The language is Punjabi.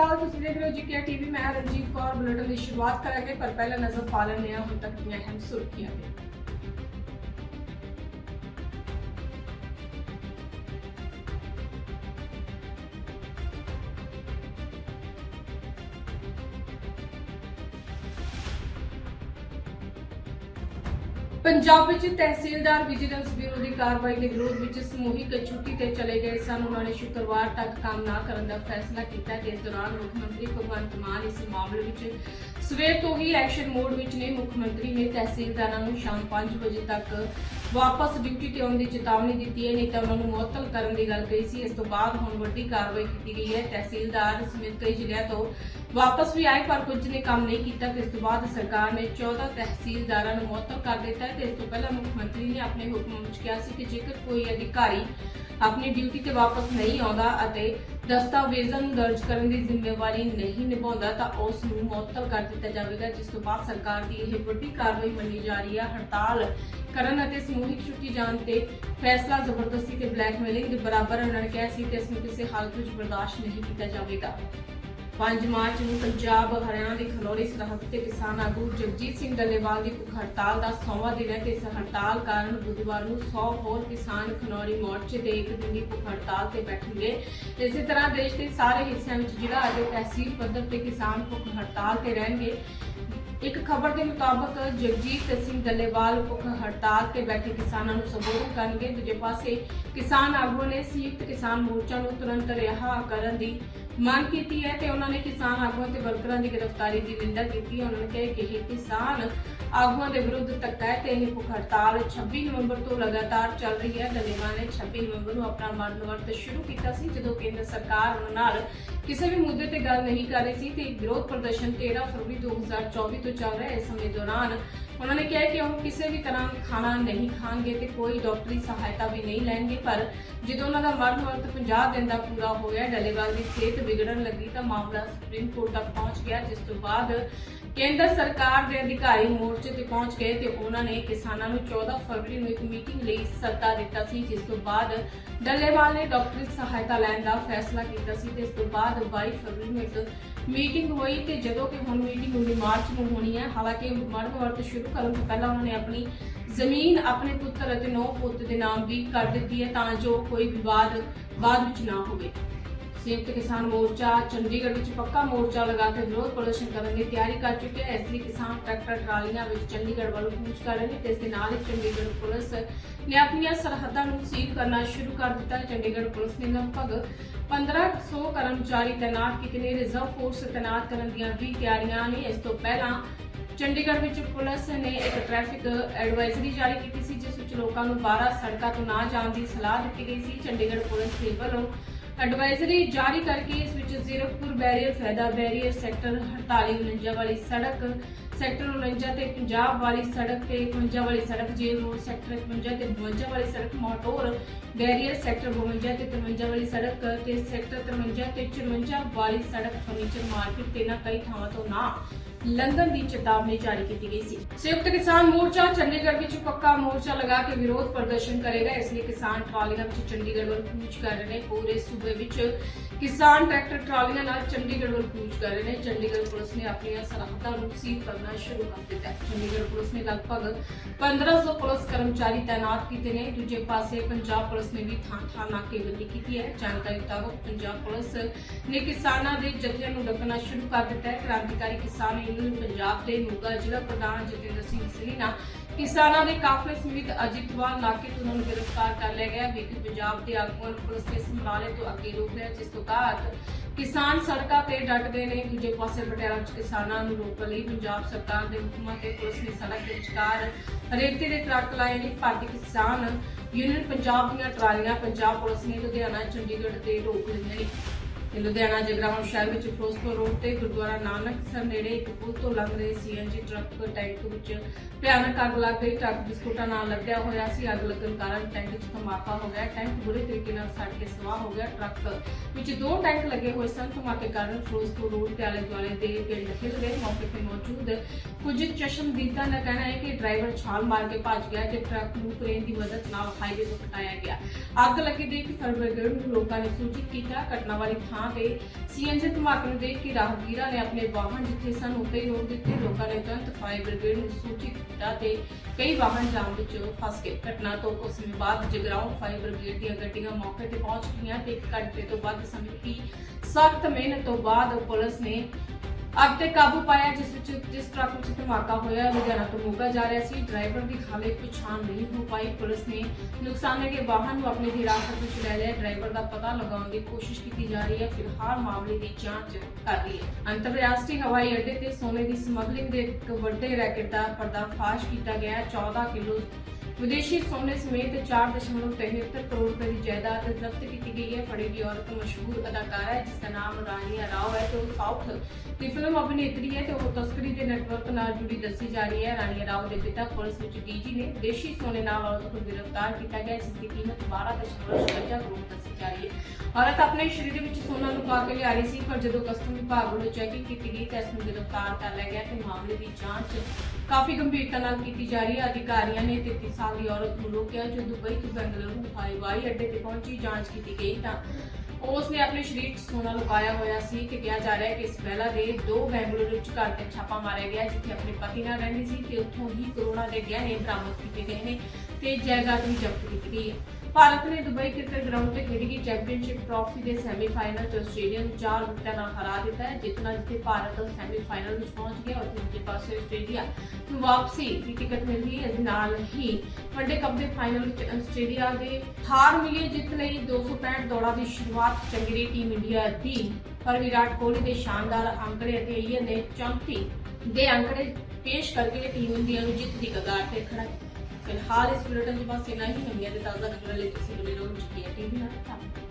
ਅਕਾਲ ਤੁਸੀਂ ਦੇਖ ਰਹੇ ਹੋ ਜੀਕੇ ਟੀਵੀ, ਮੈਂ ਰਣਜੀਤ ਕੌਰ ਬੁਲੇਟਿਨ ਦੀ ਸ਼ੁਰੂਆਤ ਕਰਾਂਗੇ, ਪਰ ਪਹਿਲਾਂ ਨਜ਼ਰ ਪਾ ਲੈਂਦੇ ਹਾਂ, ਹੁਣ ਤੱਕ ਦੀਆਂ ਅਹਿਮ ਸੁਰਖੀਆਂ ਤੇ ਪੰਜਾਬ ਵਿੱਚ ਤਹਿਸੀਲਦਾਰ ਵਿਜੀਲੈਂਸ ਕਾਰਵਾਈ ਦੇ ਵਿਰੋਧ ਵਿੱਚ ਸਮੂਹਿਕ ਛੁੱਟੀ ਤੇ ਚਲੇ ਗਏ ਸਨ। ਉਹਨਾਂ ਨੇ ਸ਼ੁੱਕਰਵਾਰ ਤੱਕ ਕੰਮ ਨਾ ਕਰਨ ਦਾ ਫੈਸਲਾ ਕੀਤਾ ਤੇ ਇਸ ਦੌਰਾਨ ਮੁੱਖ ਮੰਤਰੀ ਭਗਵੰਤ ਮਾਨ ਇਸ ਮਾਮਲੇ ਵਿੱਚ ਸਵੇਰ ਤੋਂ ਹੀ ਐਕਸ਼ਨ ਮੋਡ ਵਿੱਚ ਨੇ। ਮੁੱਖ ਮੰਤਰੀ ਨੇ ਤਹਿਸੀਲਦਾਰਾਂ ਨੂੰ ਸ਼ਾਮ 5 ਵਜੇ ਤੱਕ ਵਾਪਸ ਡਿਊਟੀ ਤੇ ਆਉਣ ਦੀ ਚੇਤਾਵਨੀ ਦਿੱਤੀ ਹੈ। ਨਹੀਂ ਤਾਂ ਉਹਨਾਂ ਨੂੰ ਮੁਅੱਤਲ ਕਰਨ ਦੀ ਗੱਲ ਕਹੀ ਸੀ। ਇਸ ਤੋਂ ਬਾਅਦ ਹੁਣ ਵੱਡੀ ਕਾਰਵਾਈ ਕੀਤੀ ਗਈ ਹੈ। ਤਹਿਸੀਲਦਾਰ ਸਮੇਤ ਕਈ ਜ਼ਿਲ੍ਹਿਆਂ ਤੋਂ ਵਾਪਸ ਵੀ ਆਏ, ਪਰ ਕੁਝ ਨੇ ਕੰਮ ਨਹੀਂ ਕੀਤਾ। ਤੇ ਇਸ ਤੋਂ ਬਾਅਦ ਸਰਕਾਰ ਨੇ 14 ਤਹਿਸੀਲਦਾਰਾਂ ਨੂੰ ਮੁਅੱਤਲ ਕਰ ਦਿੱਤਾ ਤੇ ਇਸ ਤੋਂ ਪਹਿਲਾਂ ਮੁੱਖ ਮੰਤਰੀ ਨੇ ਆਪਣੇ ਹੁਕਮ ਵਿੱਚ ਕਿਹਾ ਸੀ ਕਿ ਜੇਕਰ ਕੋਈ ਅਧਿਕਾਰੀ ਆਪਣੀ ਡਿਊਟੀ ਤੇ ਵਾਪਸ ਨਹੀਂ ਆਉਂਦਾ ਅਤੇ ਦਸਤਾਵੇਜ਼ਾਂ ਨੂੰ ਦਰਜ ਕਰਨ ਦੀ ਜ਼ਿੰਮੇਵਾਰੀ ਨਹੀਂ ਨਿਭਾਉਂਦਾ, ਤਾਂ ਉਸ ਨੂੰ ਮੁਅੱਤਲ ਕਰ ਦਿੱਤਾ ਜਾਵੇਗਾ, ਜਿਸ ਤੋਂ ਬਾਅਦ ਸਰਕਾਰ ਦੀ ਇਹ ਵੱਡੀ ਕਾਰਵਾਈ ਮੰਨੀ ਜਾ ਰਹੀ ਹੈ। ਹੜਤਾਲ ਕਰਨ ਅਤੇ ਸਮੂਹਿਕ ਛੁੱਟੀ ਜਾਣ ਤੇ ਫੈਸਲਾ ਜ਼ਬਰਦਸਤੀ ਤੇ ਬਲੈਕਮੇਲਿੰਗ ਦੇ ਬਰਾਬਰ ਉਹਨਾਂ ਨੇ ਕਿਹਾ ਸੀ ਕਿ ਇਸ ਨੂੰ ਕਿਸੇ ਹਾਲਤ ਵਿੱਚ ਬਰਦਾਸ਼ਤ ਨਹੀਂ ਕੀਤਾ ਜਾਵੇਗਾ। 5 ਮਾਰਚ ਨੂੰ ਪੰਜਾਬ, ਹਰਿਆਣਾ ਦੀ ਖਨੌਰੀ ਸਰਹੱਦ ਤੇ ਕਿਸਾਨ ਆਗੂ ਜਗਜੀਤ ਸਿੰਘ ਡੱਲੇਵਾਲ ਦੀ ਭੁੱਖ ਹੜਤਾਲ ਦਾ ਸੌਵਾਂ ਦਿਨ ਹੈ ਤੇ ਇਸ ਹੜਤਾਲ ਕਾਰਨ ਬੁੱਧਵਾਰ ਨੂੰ 100 ਹੋਰ ਕਿਸਾਨ ਖਨੌਰੀ ਮੋਰਚੇ ਤੇ ਇੱਕ ਦਿਨ ਦੀ ਭੁੱਖ ਹੜਤਾਲ ਤੇ ਬੈਠਣਗੇ। ਇਸੇ ਤਰ੍ਹਾਂ ਦੇਸ਼ ਦੇ ਸਾਰੇ ਹਿੱਸਿਆਂ ਵਿੱਚ ਜਿਹੜਾ ਅਤੇ ਤਹਿਸੀਲ ਪੱਧਰ ਤੇ ਕਿਸਾਨ ਭੁੱਖ ਹੜਤਾਲ ਤੇ ਰਹਿਣਗੇ, ਇੱਕ ਖਬਰ ਦੇ ਮੁਤਾਬਕ ਜਗਜੀਤ ਸਿੰਘ ਡੱਲੇਵਾਲ ਭੁੱਖ ਹੜਤਾਲ ਤੇ ਬੈਠੇ ਕਿਸਾਨਾਂ ਨੂੰ ਸੰਬੋਧਨ ਕਰਨਗੇ। ਦੂਜੇ ਪਾਸੇ ਕਿਸਾਨ ਆਗੂਆਂ ਨੇ ਸੰਯੁਕਤ ਕਿਸਾਨ ਮੋਰਚਾ ਨੂੰ ਤੁਰੰਤ ਰਿਹਾ ਕਰਨ ਦੀ ਮੰਗ ਕੀਤੀ ਹੈ ਤੇ ਉਹਨਾਂ ਨੇ ਕਿਸਾਨ ਆਗੂਆਂ ਤੇ ਵਰਕਰਾਂ ਦੀ ਗ੍ਰਿਫਤਾਰੀ ਦੀ ਨਿੰਦਾ ਕੀਤੀ ਹੈ। ਉਹਨਾਂ ਨੇ ਕਿਹਾ ਕਿ ਇਹ ਕਿਸਾਨ ਆਗੂਆਂ ਦੇ ਵਿਰੁੱਧ ਧੱਕਾ ਹੈ ਤੇ ਇਹ ਭੁੱਖ ਹੜਤਾਲ 26 ਨਵੰਬਰ ਤੋਂ ਲਗਾਤਾਰ ਚੱਲ ਰਹੀ ਹੈ। ਡੱਲੇਵਾਲ ਨੇ 26 ਨਵੰਬਰ ਨੂੰ ਆਪਣਾ ਮਰਨ ਵਰਤ ਸ਼ੁਰੂ ਕੀਤਾ ਸੀ, ਜਦੋਂ ਕੇਂਦਰ ਸਰਕਾਰ ਉਹਨਾਂ ਨਾਲ ਕਿਸੇ ਵੀ ਮੁੱਦੇ ਤੇ ਗੱਲ ਨਹੀਂ ਕਰ ਰਹੀ ਸੀ ਤੇ ਵਿਰੋਧ ਪ੍ਰਦਰਸ਼ਨ 13 ਫਰਵਰੀ 2024 ਤੋਂ ਚੱਲ ਰਿਹਾ ਹੈ। ਇਸ ਸਮੇਂ ਦੌਰਾਨ ਉਹਨਾਂ ਨੇ ਕਿਹਾ ਕਿ ਉਹ ਕਿਸੇ ਵੀ ਤਰ੍ਹਾਂ ਖਾਣਾ ਨਹੀਂ ਖਾਣਗੇ ਤੇ ਕੋਈ ਡਾਕਟਰੀ ਸਹਾਇਤਾ ਵੀ ਨਹੀਂ ਲੈਣਗੇ, ਪਰ ਜਦੋਂ ਉਹਨਾਂ ਦਾ ਮਰਨ ਵਰਤ 50 ਦਿਨ ਦਾ ਪੂਰਾ ਹੋ ਗਿਆ ਡੱਲੇਵਾਲ ਦੀ ਸਿਹਤ ਵਿਗੜਨ ਲੱਗੀ ਤਾਂ ਮਾਮਲਾ ਸੁਪਰੀਮ ਕੋਰਟ ਤੱਕ ਪਹੁੰਚ ਗਿਆ, ਜਿਸ ਤੋਂ ਬਾਅਦ ਕੇਂਦਰ ਸਰਕਾਰ ਦੇ ਅਧਿਕਾਰੀ ਮੋਰਚੇ ਤੇ ਪਹੁੰਚ ਗਏ ਤੇ ਉਹਨਾਂ ਨੇ ਕਿਸਾਨਾਂ ਨੂੰ 14 ਫਰਵਰੀ ਨੂੰ ਇੱਕ ਮੀਟਿੰਗ ਲਈ ਸੱਦਾ ਦਿੱਤਾ ਸੀ, ਜਿਸ ਤੋਂ ਬਾਅਦ ਡੱਲੇਵਾਲ ਨੇ ਡਾਕਟਰੀ ਸਹਾਇਤਾ ਲੈਣ ਦਾ ਫੈਸਲਾ ਕੀਤਾ ਸੀ ਤੇ ਇਸ ਤੋਂ ਬਾਅਦ 22 ਫਰਵਰੀ ਨੂੰ ਇੱਕ ਮੀਟਿੰਗ ਹੋਈ ਤੇ ਜਦੋਂ ਕਿ ਹੁਣ ਮੀਟਿੰਗ 19 ਮਾਰਚ ਨੂੰ ਹੋਣੀ ਹੈ, ਹਾਲਾਂਕਿ ਮਰਨ ਵਰਤ ਸ਼ੁਰੂ ਕਰਨ ਤੋਂ ਪਹਿਲਾਂ ਉਹਨਾਂ ਨੇ ਆਪਣੀ ਜ਼ਮੀਨ, ਆਪਣੇ ਪੁੱਤਰ ਅਤੇ ਨੌ ਪੁੱਤ ਦੇ ਨਾਮ ਵੀ ਕਰ ਦਿੱਤੀ ਹੈ ਤਾਂ ਜੋ ਕੋਈ ਵਿਵਾਦ ਬਾਅਦ ਵਿੱਚ ਨਾ ਹੋਵੇ। ਸੰਯੁਕਤ ਕਿਸਾਨ ਮੋਰਚਾ ਚੰਡੀਗੜ੍ਹ ਵਿੱਚ ਪੱਕਾ ਮੋਰਚਾ ਲਗਾ ਕੇ ਵਿਰੋਧ ਪ੍ਰਦਰਸ਼ਨ ਕਰਨ ਦੀ ਤਿਆਰੀ ਕਰ ਚੁੱਕਿਆ ਹੈ। ਇਸ ਲਈ ਕਿਸਾਨ ਟਰੈਕਟਰ ਟਰਾਲੀਆਂ ਵਿੱਚ ਚੰਡੀਗੜ੍ਹ ਵੱਲ ਕੂਚ ਕਰ ਰਹੇ ਨੇ ਤੇ ਇਸ ਦੇ ਨਾਲ ਹੀ ਚੰਡੀਗੜ੍ਹ ਪੁਲਿਸ ਨੇ ਆਪਣੀਆਂ ਸਰਹੱਦਾਂ ਨੂੰ ਸੀਲ ਕਰਨਾ ਸ਼ੁਰੂ ਕਰ ਦਿੱਤਾ ਹੈ। ਚੰਡੀਗੜ੍ਹ ਪੁਲਿਸ ਨੇ ਲਗਭਗ 1500 ਕਰਮਚਾਰੀ ਤੈਨਾਤ ਕੀਤੇ ਨੇ। ਰਿਜ਼ਰਵ ਫੋਰਸ ਤੈਨਾਤ ਕਰਨ ਦੀਆਂ ਵੀ ਤਿਆਰੀਆਂ ਨੇ। ਇਸ ਤੋਂ ਪਹਿਲਾਂ ਚੰਡੀਗੜ੍ਹ ਵਿੱਚ ਪੁਲਿਸ ਨੇ ਇੱਕ ਟ੍ਰੈਫਿਕ ਐਡਵਾਈਜ਼ਰੀ ਜਾਰੀ ਕੀਤੀ ਸੀ, ਜਿਸ ਵਿੱਚ ਲੋਕਾਂ ਨੂੰ 12 ਸੜਕਾਂ ਤੋਂ ਨਾ ਜਾਣ ਦੀ ਸਲਾਹ ਦਿੱਤੀ ਗਈ ਸੀ। ਚੰਡੀਗੜ੍ਹ ਪੁਲਿਸ ਦੇ ਵੱਲੋਂ ਐਡਵਾਈਜ਼ਰੀ ਜਾਰੀ ਕਰਕੇ ਇਸ ਵਿੱਚ ਜ਼ੀਰਕਪੁਰ ਬੈਰੀਅਰ ਫੈਦਾ ਬੈਰੀਅਰ, ਸੈਕਟਰ 48 49 ਵਾਲੀ ਸੜਕ, ਸੈਕਟਰ 49 ਤੇ ਪੰਜਾਬ ਵਾਲੀ ਸੜਕ ਤੇ 51 ਵਾਲੀ ਸੜਕ ਜੇਲ ਰੋਡ, ਸੈਕਟਰ 51 ਤੇ 52 ਵਾਲੀ ਸੜਕ, ਮੋਟੋਰ, ਬੈਰੀਅਰ, ਸੈਕਟਰ 52 ਤੇ 53 ਵਾਲੀ ਸੜਕ ਤੇ ਸੈਕਟਰ 53 ਤੇ 54 ਵਾਲੀ ਸੜਕ, ਫਰਨੀਚਰ ਮਾਰਕੀਟ ਤੇ ਨਾ ਕਈ ਥਾਵਾਂ ਤੋਂ ਨਾ। ਲੰਘਣ ਦੀ ਚੇਤਾਵਨੀ ਜਾਰੀ ਕੀਤੀ ਗਈ ਸੀ। ਸੰਯੁਕਤ ਕਿਸਾਨ ਮੋਰਚਾ ਚੰਡੀਗੜ੍ਹ ਵਿੱਚ ਪੱਕਾ ਮੋਰਚਾ ਲਗਾ ਕੇ ਵਿਰੋਧ ਪ੍ਰਦਰਸ਼ਨ ਕਰੇਗਾ। ਇਸ ਲਈ ਕਿਸਾਨ ਟਰਾਲੀਆਂ ਵਿੱਚ ਚੰਡੀਗੜ੍ਹ ਵੱਲ ਕੂਚ ਕਰ ਰਹੇ ਨੇ। ਪੂਰੇ ਸੂਬੇ ਵਿੱਚ ਕਿਸਾਨ ਟਰੈਕਟਰ ਟਰਾਲੀਆਂ ਨਾਲ ਚੰਡੀਗੜ੍ਹ ਵੱਲ ਕੂਚ ਕਰ ਰਹੇ ਨੇ। ਚੰਡੀਗੜ੍ਹ ਪੁਲਿਸ ਨੇ ਆਪਣੀਆਂ ਸਰਹੱਦਾਂ ਨੂੰ ਸੀਲ ਕਰਨਾ ਸ਼ੁਰੂ ਕਰ ਦਿੱਤਾ ਹੈ। ਚੰਡੀਗੜ੍ਹ ਪੁਲਿਸ ਨੇ ਲਗਭਗ 1500 ਪੁਲਿਸ ਕਰਮਚਾਰੀ ਤਾਇਨਾਤ ਕੀਤੇ ਨੇ। ਦੂਜੇ ਪਾਸੇ ਪੰਜਾਬ ਪੁਲਿਸ ਨੇ ਵੀ ਥਾਂ ਥਾਂ ਨਾਕੇਬੰਦੀ ਕੀਤੀ ਹੈ। ਜਾਣਕਾਰੀ ਮੁਤਾਬਕ ਪੰਜਾਬ ਪੁਲਿਸ ਨੇ ਕਿਸਾਨਾਂ ਦੇ ਜਥਿਆਂ ਨੂੰ ਡੱਕਣਾ ਸ਼ੁਰੂ ਕਰ ਦਿੱਤਾ ਹੈ। ਕ੍ਰਾਂਤੀਕਾਰੀ ਕਿਸਾਨ ਯੂਨੀਅਨ ਪੰਜਾਬ ਦੇ ਮੋਗਾ ਜ਼ਿਲ੍ਹਾ ਪ੍ਰਧਾਨ ਜਤਿੰਦਰ ਸਿੰਘ ਸਲੀਨਾ, ਕਿਸਾਨਾਂ ਦੇ ਕਾਫਲੇ ਸਮੇਤ ਅਜਿਤਵਾਲ ਨਾਕੇ ਤੋਂ ਉਹਨਾਂ ਨੂੰ ਗ੍ਰਿਫਤਾਰ ਕਰ ਲਿਆ ਗਿਆ। ਵੀ ਪੰਜਾਬ ਦੇ ਆਗੂਆਂ ਨੂੰ ਪੁਲਿਸ ਨੇ ਸਮਰਾਲੇ ਤੋਂ ਅੱਗੇ ਰੋਕ ਲਿਆ, ਜਿਸ ਤੋਂ ਬਾਅਦ ਕਿਸਾਨ ਸੜਕਾਂ ਤੇ ਡਟ ਗਏ ਨੇ। ਦੂਜੇ ਪਾਸੇ ਪਟਿਆਲਾ ਵਿੱਚ ਕਿਸਾਨਾਂ ਨੂੰ ਰੋਕਣ ਲਈ ਪੰਜਾਬ ਸਰਕਾਰ ਦੇ ਹੁਕਮਾਂ ਤੇ ਪੁਲਿਸ ਨੇ ਸੜਕ ਦੇ ਵਿਚਕਾਰ ਰੇਤੇ ਦੇ ਟਰੱਕ ਲਾਏ ਨੇ। ਭਾਰਤੀ ਕਿਸਾਨ ਯੂਨੀਅਨ ਪੰਜਾਬ ਦੀਆਂ ਟਰਾਲੀਆਂ, ਪੰਜਾਬ ਪੁਲਿਸ ਨੇ ਲੁਧਿਆਣਾ, ਚੰਡੀਗੜ੍ਹ ਤੇ ਰੋਕ ਲਈਆਂ ਨੇ। ਤੇ ਲੁਧਿਆਣਾ ਜਗਰਾਉਂ ਸ਼ਹਿਰ ਵਿੱਚ ਫਿਰੋਜ਼ਪੁਰ ਰੋਡ ਤੇ ਗੁਰਦੁਆਰਾ ਨਾਨਕ ਸਰ ਨੇੜੇ ਇੱਕ ਪੁਲ ਤੋਂ ਲੰਘ ਰਹੇ ਸੀਐਨਜੀ ਟਰੱਕ ਟੈਂਕ ਵਿੱਚ ਭਿਆਨਕ ਅੱਗ ਲੱਗ ਗਈ। ਟਰੱਕ ਬਿਸਕੁਟਾਂ ਨਾਲ ਲੱਦਿਆ ਹੋਇਆ ਸੀ। ਅੱਗ ਲੱਗਣ ਕਾਰਨ ਟੈਂਕ ਵਿੱਚ ਧਮਾਕਾ ਹੋ ਗਿਆ। ਟੈਂਕ ਬੁਰੇ ਤਰੀਕੇ ਨਾਲ ਸੜ ਕੇ ਸਵਾਹ ਹੋ ਗਿਆ। ਟਰੱਕ ਵਿੱਚ ਦੋ ਟੈਂਕ ਲੱਗੇ ਹੋਏ ਸਨ। ਧਮਾਕੇ ਕਾਰਨ ਫਿਰੋਜ਼ਪੁਰ ਰੋਡ ਤੇ ਆਲੇ ਦੁਆਲੇ ਦੇ ਪਿੰਡ ਹਿੱਲ ਗਏ। ਮੌਕੇ ਤੇ ਮੌਜੂਦ ਕੁਝ ਚਸ਼ਮਦੀਦਾਂ ਦਾ ਕਹਿਣਾ ਹੈ ਕਿ ਡਰਾਈਵਰ ਛਾਲ ਮਾਰ ਕੇ ਭੱਜ ਗਿਆ ਤੇ ਟਰੱਕ ਨੂੰ ਕ੍ਰੇਨ ਦੀ ਮਦਦ ਨਾਲ ਹਾਈਵੇ ਤੋਂ ਹਟਾਇਆ ਗਿਆ। ਅੱਗ ਲੱਗੀ ਦੇਖ ਫਾਇਰ ਬ੍ਰਿਗੇਡ ਨੂੰ ਲੋਕਾਂ ਨੇ ਸੂਚਿਤ ਕੀਤਾ। ਘਟਨਾ ਵਾਲੀ ਥਾਂ ਥਾਂ ਤੇ ਸੀਐਨਜੀ ਧਮਾਕੇ ਨੂੰ ਦੇਖ ਕੇ ਰਾਹਗੀਰਾਂ ਨੇ ਆਪਣੇ ਵਾਹਨ ਜਿੱਥੇ ਸਨ ਉੱਤੇ ਰੋਕ ਦਿੱਤੇ। ਲੋਕਾਂ ਨੇ ਤੁਰੰਤ ਫਾਇਰ ਬ੍ਰਿਗੇਡ ਨੂੰ ਸੂਚਿਤ ਕੀਤਾ ਤੇ ਕਈ ਵਾਹਨ ਜਾਮ ਵਿੱਚ ਫਸ ਗਏ। ਘਟਨਾ ਤੋਂ ਕੁਝ ਸਮੇਂ ਬਾਅਦ ਜਗਰਾਉਂ ਫਾਇਰ ਬ੍ਰਿਗੇਡ ਦੀਆਂ ਗੱਡੀਆਂ ਮੌਕੇ ਤੇ ਪਹੁੰਚ ਗਈਆਂ ਤੇ ਇੱਕ ਘੰਟੇ ਤੋਂ ਵੱਧ ਸਮੇਂ ਦੀ ਸਖਤ ਮਿਹਨਤ ਤੋਂ ਬਾਅਦ ਪੁਲਿਸ ਨੇ ਅੱਗ ਤੇ ਕਾਬੂ ਪਾਇਆ ਜਿਸ ਵਿੱਚ ਜਿਸ ਟਰੱਕ ਵਿੱਚ ਧਮਾਕਾ ਹੋਇਆ, ਲੁਧਿਆਣਾ ਤੋਂ ਮੋਗਾ ਜਾ ਰਿਹਾ ਸੀ। ਡਰਾਈਵਰ ਦੀ ਹਾਲੇ ਪਛਾਣ ਨਹੀਂ ਹੋ ਪਾਈ। ਪੁਲਿਸ ਨੇ ਨੁਕਸਾਨੇ ਗਏ ਵਾਹਨ ਨੂੰ ਆਪਣੀ ਹਿਰਾਸਤ ਵਿੱਚ ਲੈ ਲਿਆ। ਡਰਾਈਵਰ ਦਾ ਪਤਾ ਲਗਾਉਣ ਦੀ ਕੋਸ਼ਿਸ਼ ਕੀਤੀ ਜਾ ਰਹੀ ਹੈ। ਫਿਲਹਾਲ ਮਾਮਲੇ ਦੀ ਜਾਂਚ ਕਰ ਰਹੀ ਹੈ। ਅੰਤਰਰਾਸ਼ਟਰੀ ਹਵਾਈ ਅੱਡੇ ਤੇ ਸੋਨੇ ਦੀ ਸਮਗਲਿੰਗ ਦੇ ਇੱਕ ਵੱਡੇ ਰੈਕੇਟ ਦਾ ਪਰਦਾਫਾਸ਼ ਕੀਤਾ ਗਿਆ ਹੈ। 14 ਕਿਲੋ ਵਿਦੇਸ਼ੀ ਸੋਨੇ ਸਮੇਤ 4.73 ਕਰੋੜ ਰੁਪਏ ਦੀ ਜਾਇਦਾਦ ਜ਼ਬਤ ਕੀਤੀ ਗਈ ਹੈ। ਫੜੀ ਗਈ ਔਰਤ ਮਸ਼ਹੂਰ ਅਦਾਕਾਰਾ ਹੈ ਜਿਸ ਦਾ ਨਾਮ ਰਾਨੀਆ ਰਾਓ ਹੈ ਤੇ ਉਹ ਸਾਊਥ ਦੀ ਫਿਲਮ ਅਭਿਨੇਤਰੀ ਹੈ ਤੇ ਉਹ ਤਸਕਰੀ ਦੇ ਨੈਟਵਰਕ ਨਾਲ ਜੁੜੀ ਦੱਸੀ ਜਾ ਰਹੀ ਹੈ। ਰਾਨੀਆ ਰਾਓ ਦੇ ਪਿਤਾ ਪੁਲਿਸ ਵਿੱਚ ਡੀਜੀ ਨੇ ਦੇਸ਼ੀ ਸੋਨੇ ਨਾਲ ਔਰਤ ਨੂੰ ਗ੍ਰਿਫਤਾਰ ਕੀਤਾ ਗਿਆ ਜਿਸ ਦੀ ਕੀਮਤ 12.56 ਕਰੋੜ ਦੱਸੀ ਜਾ ਰਹੀ ਹੈ। ਔਰਤ ਆਪਣੇ ਸਰੀਰ ਵਿੱਚ ਸੋਨਾ ਲੁਕਾ ਕੇ ਲਿਆ ਰਹੀ ਸੀ, ਪਰ ਜਦੋਂ ਕਸਟਮ ਵਿਭਾਗ ਵੱਲੋਂ ਚੈਕਿੰਗ ਕੀਤੀ ਗਈ ਤਾਂ ਇਸ ਨੂੰ ਗ੍ਰਿਫਤਾਰ ਕਰ ਲਿਆ ਗਿਆ ਤੇ ਮਾਮਲੇ ਦੀ ਜਾਂਚ ਕਾਫੀ ਗੰਭੀਰਤਾ ਨਾਲ ਕੀਤੀ ਜਾ ਰਹੀ ਹੈ। ਅਧਿਕਾਰੀਆਂ ਨੇ 33 ਸਾਲ ਦੀ ਔਰਤ ਨੂੰ ਰੋਕਿਆ ਜੋ ਦੁਬਈ ਤੋਂ ਬੰਗਲੁਰੂ ਹਵਾਈ ਅੱਡੇ ਤੇ ਪਹੁੰਚੀ, ਜਾਂਚ ਕੀਤੀ ਗਈ ਤਾਂ ਉਸ ਨੇ ਆਪਣੇ ਸਰੀਰ 'ਚ ਸੋਨਾ ਲੁਕਾਇਆ ਹੋਇਆ ਸੀ ਤੇ ਕਿਹਾ ਜਾ ਰਿਹਾ ਹੈ ਕਿ ਇਸ ਮਹਿਲਾ ਦੇ ਦੋ ਬੈਂਗਲੁਰੂ ਵਿੱਚ ਘਰ ਤੇ ਛਾਪਾ ਮਾਰਿਆ ਗਿਆ, ਜਿੱਥੇ ਆਪਣੇ ਪਤੀ ਨਾਲ ਰਹਿੰਦੀ ਸੀ ਤੇ ਉੱਥੋਂ ਹੀ ਕਰੋੜਾਂ ਦੇ ਗਹਿਣੇ ਬਰਾਮਦ ਕੀਤੇ ਗਏ ਨੇ ਤੇ ਜਾਇਦਾਦ ਵੀ ਜ਼ਬਤ ਕੀਤੀ ਗਈ ਹੈ। ਭਾਰਤ ਨੇ ਦੁਬਈ ਕ੍ਰਿਕਟ ਗਰਾਊਂਡ ਤੇ ਖੇਡੀ ਗਈ ਚੈਂਪੀਅਨਸ਼ਿਪ ਟਰਾਫੀ ਦੇ ਸੈਮੀਫਾਈਨਲ 'ਚ ਆਸਟ੍ਰੇਲੀਆ ਨੂੰ 4 ਵਿਕਟਾਂ ਨਾਲ ਹਰਾ ਦਿੱਤਾ ਹੈ ਜਿੱਤਣਾ ਜਿੱਥੇ ਭਾਰਤ ਸੈਮੀਫਾਈਨਲ ਵਿੱਚ ਪਹੁੰਚ ਗਿਆ ਔਰ ਦੂਜੇ ਪਾਸੇ ਆਸਟ੍ਰੇਲੀਆ ਨੂੰ ਵਾਪਸੀ ਦੀ ਟਿਕਟ ਮਿਲ ਗਈ ਨਾਲ ਹੀ ਵਨਡੇ ਕੱਪ ਦੇ ਫਾਈਨਲ ਵਿੱਚ ਆਸਟ੍ਰੇਲੀਆ ਦੇ ਹਾਰ ਮਿਲੀ ਜਿੱਤ ਲਈ 265 ਦੌੜਾਂ ਦੀ ਸ਼ੁਰੂਆਤ ਚੰਗੀ ਰਹੀ ਟੀਮ ਇੰਡੀਆ ਦੀ। ਪਰ ਵਿਰਾਟ ਕੋਹਲੀ ਦੇ ਸ਼ਾਨਦਾਰ ਅੰਕੜੇ ਅਤੇ ਅਈਅਰ ਨੇ 34 ਦੇ ਅੰਕੜੇ ਪੇਸ਼ ਕਰਕੇ ਟੀਮ ਇੰਡੀਆ ਨੂੰ ਜਿੱਤ ਦੀ ਕਗਾਰ ਤੇ ਖੜਾ ਕੀਤਾ ਫਿਲਹਾਲ ਇਸ ਬੁਲੇਟਿਨ ਦੇ ਬਸ ਇੰਨਾ ਹੀ ਨਵੀਆਂ ਤੇ ਤਾਜ਼ਾ ਖਬਰਾਂ ਲਈ ਤੁਸੀਂ ਬਣੇ ਰਹੋ ਜੀ ਟੀਵੀ ਨਾਲ ਧੰਨਵਾਦ